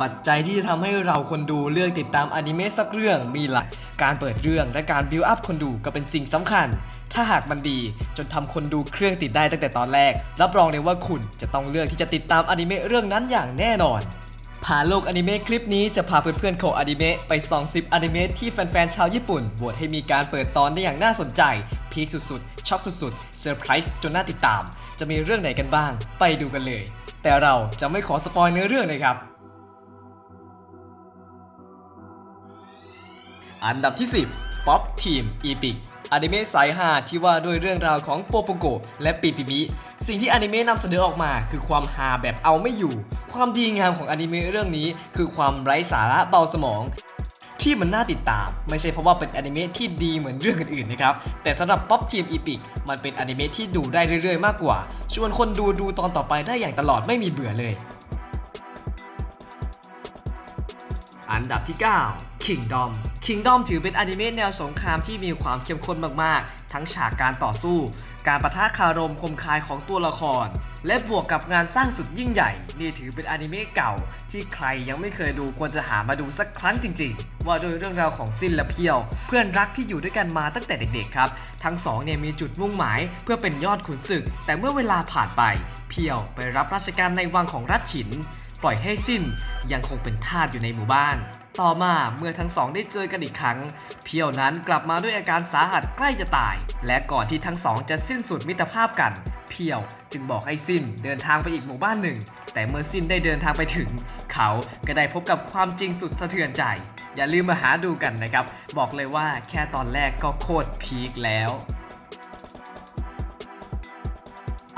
ปัจจัยที่จะทำให้เราคนดูเลือกติดตามอนิเมะสักเรื่องมีหลายการเปิดเรื่องและการบิวอัพคนดูก็เป็นสิ่งสำคัญ ถ้าหากมันดีจนทำคนดูเครื่องติดได้ตั้งแต่ตอนแรก รับรองเลยว่าคุณจะต้องเลือกที่จะติดตามอนิเมะเรื่องนั้นอย่างแน่นอน ผ่าโลกอนิเมะคลิปนี้จะพาเพื่อนๆของอนิเมะไปส่อง10อนิเมะที่แฟนๆชาวญี่ปุ่นโหวตให้มีการเปิดตอนได้อย่างน่าสนใจพีคสุดๆช็อกสุดๆเซอร์ไพรส์จนน่าติดตาม จะมีเรื่องไหนกันบ้าง ไปดูกันเลย แต่เราจะไม่ขอสปอยเนื้อเรื่องนะครับ อันดับที่ 10ป๊อปทีม อนิเมะสายฮาที่ว่าด้วยเรื่องราวของโปโปโกและปีปิมิสิ่งที่อนิเมะนำเสนอออกมา คือความฮาแบบเอาไม่อยู่ ความดีงามของอนิเมะเรื่องนี้ คือความไร้สาระเบาสมอง ที่มันน่าติดตาม ไม่ใช่เพราะว่าเป็นอนิเมะที่ดีเหมือนเรื่องอื่นๆนะครับ แต่สำหรับป๊อปทีมอีพิกมันเป็นอนิเมะที่ดูได้เรื่อยๆ มากกว่า ชวนคนดูดูตอนต่อไปได้อย่างตลอดไม่มีเบื่อเลย อันดับที่ 9 Kingdom Kingdom ถือเป็นอนิเมะแนวสงครามที่มีความเข้มข้นมากๆ ทั้งฉากการต่อสู้ การประทะคารมคมคายของตัวละคร และบวกกับงานสร้างสุดยิ่งใหญ่ นี่ถือเป็นอนิเมะเก่า ที่ใครยังไม่เคยดูควรจะหามาดูสักครั้งจริงๆ ว่าโดยเรื่องราวของซินและเพียว เพื่อนรักที่อยู่ด้วยกันมาตั้งแต่เด็กๆครับ ทั้งสองเนี่ยมีจุดมุ่งหมายเพื่อเป็นยอดขุนศึก แต่เมื่อเวลาผ่านไป เพียวไปรับราชการในวังของรัชฉิน ปล่อยให้สิ้นยังคงเป็นทาสอยู่ในหมู่บ้าน ต่อมาเมื่อทั้งสองได้เจอกันอีกครั้ง เพียวนั้นกลับมาด้วยอาการสาหัสใกล้จะตาย และก่อนที่ทั้งสองจะสิ้นสุดมิตรภาพกัน เพียวจึงบอกให้สิ้นเดินทางไปอีกหมู่บ้านหนึ่ง แต่เมื่อสิ้นได้เดินทางไปถึง เขาก็ได้พบกับความจริงสุดสะเทือนใจ อย่าลืมมาหาดูกันนะครับ บอกเลยว่าแค่ตอนแรกก็โคตรพีคแล้ว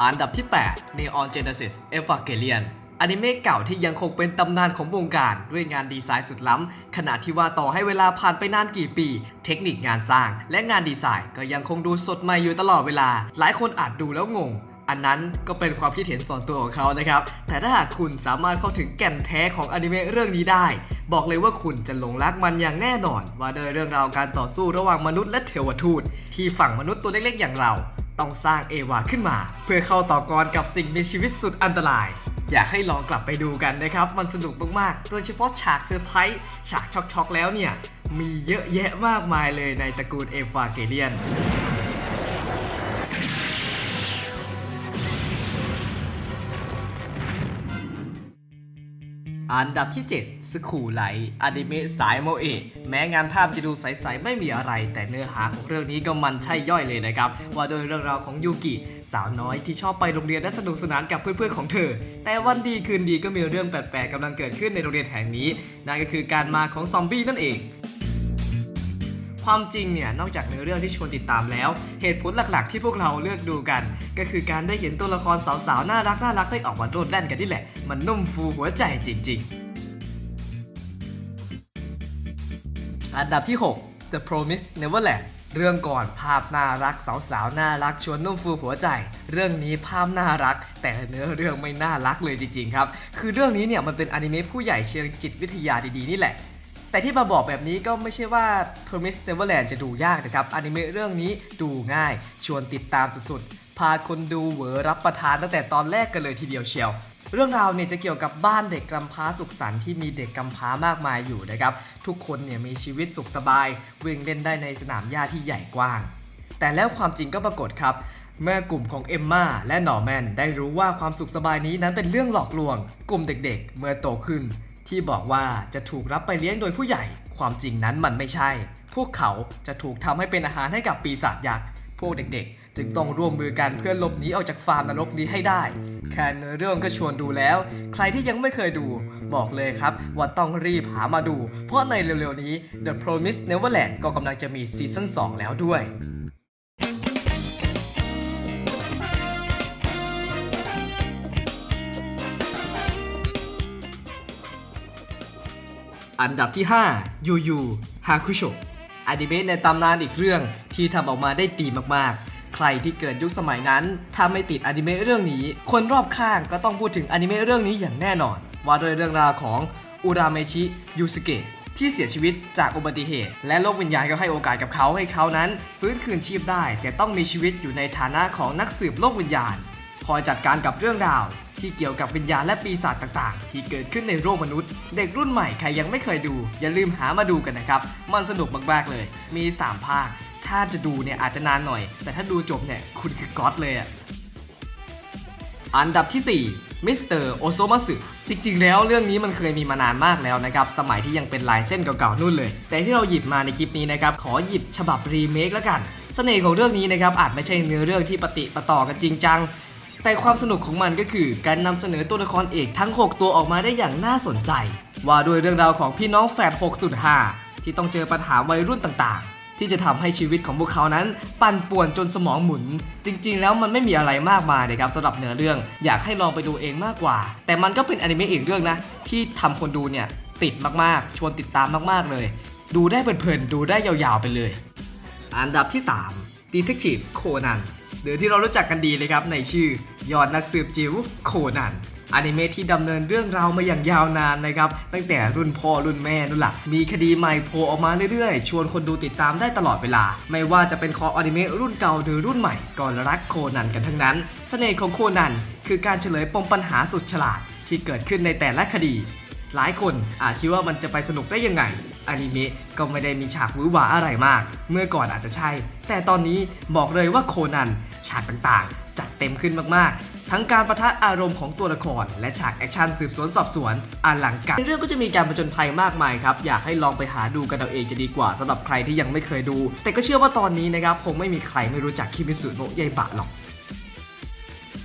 อันดับที่ 8 Neon Genesis Evangelion อนิเมะเก่าที่ยังคงเป็นตำนานของวงการด้วยงานดีไซน์สุดล้ำ ขณะที่ว่าต่อให้เวลาผ่านไปนานกี่ปี เทคนิคงานสร้าง และงานดีไซน์ก็ยังคงดูสดใหม่อยู่ตลอดเวลา หลายคนอาจดูแล้วงงอันนั้นก็เป็นความคิดเห็นส่วนตัวของเขานะครับ แต่ถ้าหากคุณสามารถเข้าถึงแก่นแท้ของอนิเมะเรื่องนี้ได้ บอกเลยว่าคุณจะหลงรักมันอย่างแน่นอน ว่าโดยเรื่องราวการต่อสู้ระหว่างมนุษย์และเทวทูต ที่ฝั่งมนุษย์ตัวเล็กๆอย่างเรา ต้องสร้างเอวาขึ้นมา เพื่อเข้าต่อกรกับสิ่งมีชีวิตสุดอันตราย อยากให้ลองกลับไปดูกันนะครับ มันสนุกมากๆ โดยเฉพาะฉากเซอร์ไพรส์ฉากช็อกๆแล้วเนี่ย มีเยอะแยะมากมายเลยในตระกูลเอฟาเกเลียน อันดับที่ 7สคูไลอนิเมะสายโมเอะแม้งานภาพจะดูใสๆไม่มีอะไร แต่เนื้อหาของเรื่องนี้ก็มันใช่ย่อยเลยนะครับ ว่าโดยเรื่องราวของยูกิสาวน้อยที่ชอบไปโรงเรียนและสนุกสนานกับเพื่อนๆของเธอ แต่วันดีคืนดีก็มีเรื่องแปลกๆกำลังเกิดขึ้นในโรงเรียนแห่งนี้ นั่นก็คือการมาของซอมบี้นั่นเอง ความจริงเนี่ยนอกจากเนื้อเรื่องที่ชวนติดตามแล้ว เหตุผลหลักๆ ที่พวกเราเลือกดูกัน ก็คือการได้เห็นตัวละครสาวๆน่ารักน่ารักได้ออกมาโดดแล่นกันนี่แหละ มันนุ่มฟูหัวใจจริง ๆ อันดับที่ 6 The Promise Neverland เรื่องก่อนภาพน่ารักสาวๆน่ารักชวนนุ่มฟูหัวใจ เรื่องนี้ภาพน่ารัก แต่เนื้อเรื่องไม่น่ารักเลยจริงๆครับ คือเรื่องนี้เนี่ยมันเป็นอนิเมะผู้ใหญ่เชิงจิตวิทยาดีๆนี่แหละ แต่ที่มาบอกแบบนี้ก็ไม่ใช่ว่า Promise Neverland จะดูยากนะครับอนิเมะเรื่องนี้ดูง่าย ชวนติดตามสุดๆ พาคนดูเหวอรับประทานตั้งแต่ตอนแรกกันเลยทีเดียวเชียว เรื่องราวเนี่ยจะเกี่ยวกับบ้านเด็กกำพร้าสุขสันต์ที่มีเด็กกำพร้ามากมายอยู่นะครับ ทุกคนเนี่ยมีชีวิตสุขสบายวิ่งเล่นได้ในสนามหญ้าที่ใหญ่กว้าง แต่แล้วความจริงก็ปรากฏครับเมื่อกลุ่มของเอมมาและหนอแมนได้รู้ว่าความสุขสบายนี้นั้นเป็นเรื่องหลอกลวง กลุ่มเด็กๆ เมื่อโตขึ้น ที่บอกว่าจะถูกรับไปเลี้ยงโดยผู้ใหญ่ ความจริงนั้นมันไม่ใช่ พวกเขาจะถูกทำให้เป็นอาหารให้กับปีศาจยักษ์ พวกเด็กๆ จึงต้องร่วมมือกันเพื่อหลบหนีออกจากฟาร์มนรกนี้ให้ได้ แค่เนื้อเรื่องก็ชวนดูแล้ว ใครที่ยังไม่เคยดู บอกเลยครับว่าต้องรีบหามาดู เพราะในเร็วๆนี้ The Promise Neverland ก็กำลังจะมีซีซั่น2แล้วด้วย อันดับที่ 5 ยูยูฮาคุโชอนิเมะในตำนานอีกเรื่องที่ทำออกมาได้ดีมากๆ ใครที่เกิดยุคสมัยนั้น ถ้าไม่ติดอนิเมะเรื่องนี้ คนรอบข้างก็ต้องพูดถึงอนิเมะเรื่องนี้อย่างแน่นอน ว่าโดยเรื่องราวของอุราเมชิยูสเกะที่เสียชีวิตจากอุบัติเหตุ และโลกวิญญาณก็ให้โอกาสกับเขาให้เขานั้น ฟื้นคืนชีพได้ แต่ต้องมีชีวิตอยู่ในฐานะของนักสืบโลกวิญญาณ คอยจัดการกับเรื่องราว ที่เกี่ยวกับวิญญาณและปีศาจต่างๆ ที่เกิดขึ้นในโลกมนุษย์ เด็กรุ่นใหม่ใครยังไม่เคยดู อย่าลืมหามาดูกันนะครับ มันสนุกมากๆเลย มี 3 ภาค ถ้าจะดูเนี่ยอาจจะนานหน่อย แต่ถ้าดูจบเนี่ยคุณคือก๊อตเลยอะอันดับที่4มิสเตอร์โอโซมาสึจริงๆ แล้วเรื่องนี้มันเคยมีมานานมากแล้วนะครับ สมัยที่ยังเป็นลายเส้นเก่าๆนู่นเลย แต่ที่เราหยิบมาในคลิปนี้นะครับ ขอหยิบฉบับรีเมคแล้วกันเสน่ห์ของเรื่องนี้นะครับอาจไม่ใช่เนื้อเรื่องที่ปฏิปต่อกันจริงจัง แต่ความสนุกของมันก็คือการนำเสนอตัวละครเอกทั้ง 6 ตัวออกมาได้อย่างน่าสนใจ ว่าด้วยเรื่องราวของพี่น้องแฝด6สุด5ที่ต้องเจอปัญหาวัยรุ่นต่างๆ ที่จะทำให้ชีวิตของพวกเขานั้น ปั่นป่วนจนสมองหมุน จริงๆ แล้วมันไม่มีอะไรมากมายนะครับสำหรับเนื้อเรื่องอยากให้ลองไปดูเองมากกว่า แต่มันก็เป็นอนิเมะอีกเรื่องนะ ที่ทำคนดูเนี่ยติดมากๆ ชวนติดตามมากๆเลย ดูได้เพลินๆดูได้ยาวๆไปเลย อันดับที่3 Detective Conan หรือที่เรารู้จักกันดีเลยครับในชื่อ ยอดนักสืบจิ๋วโคนันอนิเมะที่ดำเนินเรื่องราวมาอย่างยาวนานนะครับ ตั้งแต่รุ่นพ่อรุ่นแม่นู่นละมีคดีใหม่โผล่ออกมาเรื่อยๆ ชวนคนดูติดตามได้ตลอดเวลา ไม่ว่าจะเป็นคออนิเมะรุ่นเก่าหรือรุ่นใหม่ก็รักโคนันกันทั้งนั้นเสน่ห์ของโคนันคือการเฉลยปมปัญหาสุดฉลาด ที่เกิดขึ้นในแต่ละคดี หลายคนอาจคิดว่ามันจะไปสนุกได้ยังไงอนิเมะก็ไม่ได้มีฉากวือหวาอะไรมาก เมื่อก่อนอาจจะใช่ แต่ตอนนี้บอกเลยว่าโคนันฉากต่างๆ จัด เต็มขึ้นมากๆ ทั้งการประทะอารมณ์ของตัวละคร และฉากแอคชั่นสืบสวนสอบสวนอลังการในเรื่องก็จะมีการผจญภัยมากมายครับ อยากให้ลองไปหาดูกันเอาเองจะดีกว่าสำหรับใครที่ยังไม่เคยดู แต่ก็เชื่อว่าตอนนี้นะครับคงไม่มีใครไม่รู้จักคิมิสุโนะยายบะหรอก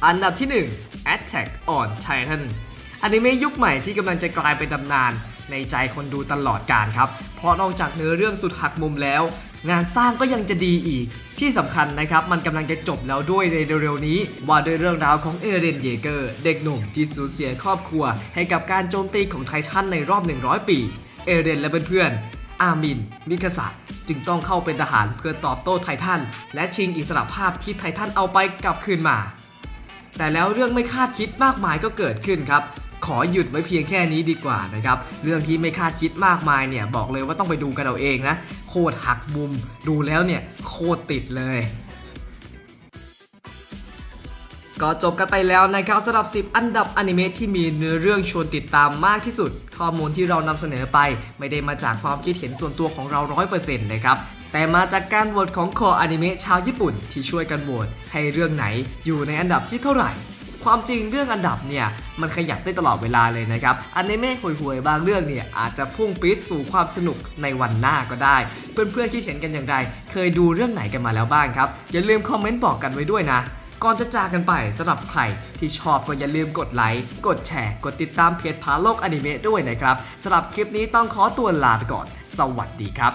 อันดับที่ 1 Attack on Titan อนิเมะยุคใหม่ที่กำลังจะกลายเป็นตำนานในใจคนดูตลอดกาลครับ เพราะนอกจากเนื้อเรื่องสุดหักมุมแล้ว งานสร้างก็ยังจะดีอีก ที่สำคัญนะครับ มันกำลังจะจบแล้วด้วยในเร็วๆนี้ ว่าด้วยเรื่องราวของเอเรนเยเกอร์ เด็กหนุ่มที่สูญเสียครอบครัว ให้กับการโจมตีของไททันในรอบ 100 ปี เอเรนและเพื่อนๆอามิน มิคาสะจึงต้องเข้าเป็นทหารเพื่อตอบโต้ไททัน และชิงอิสรภาพที่ไททันเอาไปกลับคืนมา แต่แล้วเรื่องไม่คาดคิดมากมายก็เกิดขึ้นครับ ขอหยุดไว้เพียงแค่นี้ดีกว่านะครับ เรื่องที่ไม่คาดคิดมากมายเนี่ย บอกเลยว่าต้องไปดูกันเอาเองนะ โคตรหักมุม ดูแล้วเนี่ย โคตรติดเลยก็จบกันไปแล้วนะครับสำหรับ 10 อันดับอนิเมะที่มีเนื้อเรื่องชวนติดตามมากที่สุด ข้อมูลที่เรานำเสนอไป ไม่ได้มาจากความคิดเห็นส่วนตัวของเรา 100%นะครับ แต่มาจากการโหวตของคออนิเมะชาวญี่ปุ่นที่ช่วยกันโหวตให้เรื่องไหนอยู่ในอันดับที่เท่าไหร่ ความจริงเรื่องอันดับเนี่ยมันขยับได้ตลอดเวลาเลยนะครับอันิเมะห่วยๆบางเรื่องเนี่ยอาจจะพุ่งปี๊ดสู่ความสนุกในวันหน้าก็ได้ เพื่อนๆที่เห็นกันอย่างไร เคยดูเรื่องไหนกันมาแล้วบ้างครับ อย่าลืมคอมเมนต์บอกกันไว้ด้วยนะก่อนจะจากกันไปสำหรับใครที่ชอบก็อย่าลืมกดไลค์ กดแชร์ กดติดตามเพจพาโลกอนิเมะด้วยนะครับสำหรับคลิปนี้ต้องขอตัวลาไปก่อน สวัสดีครับ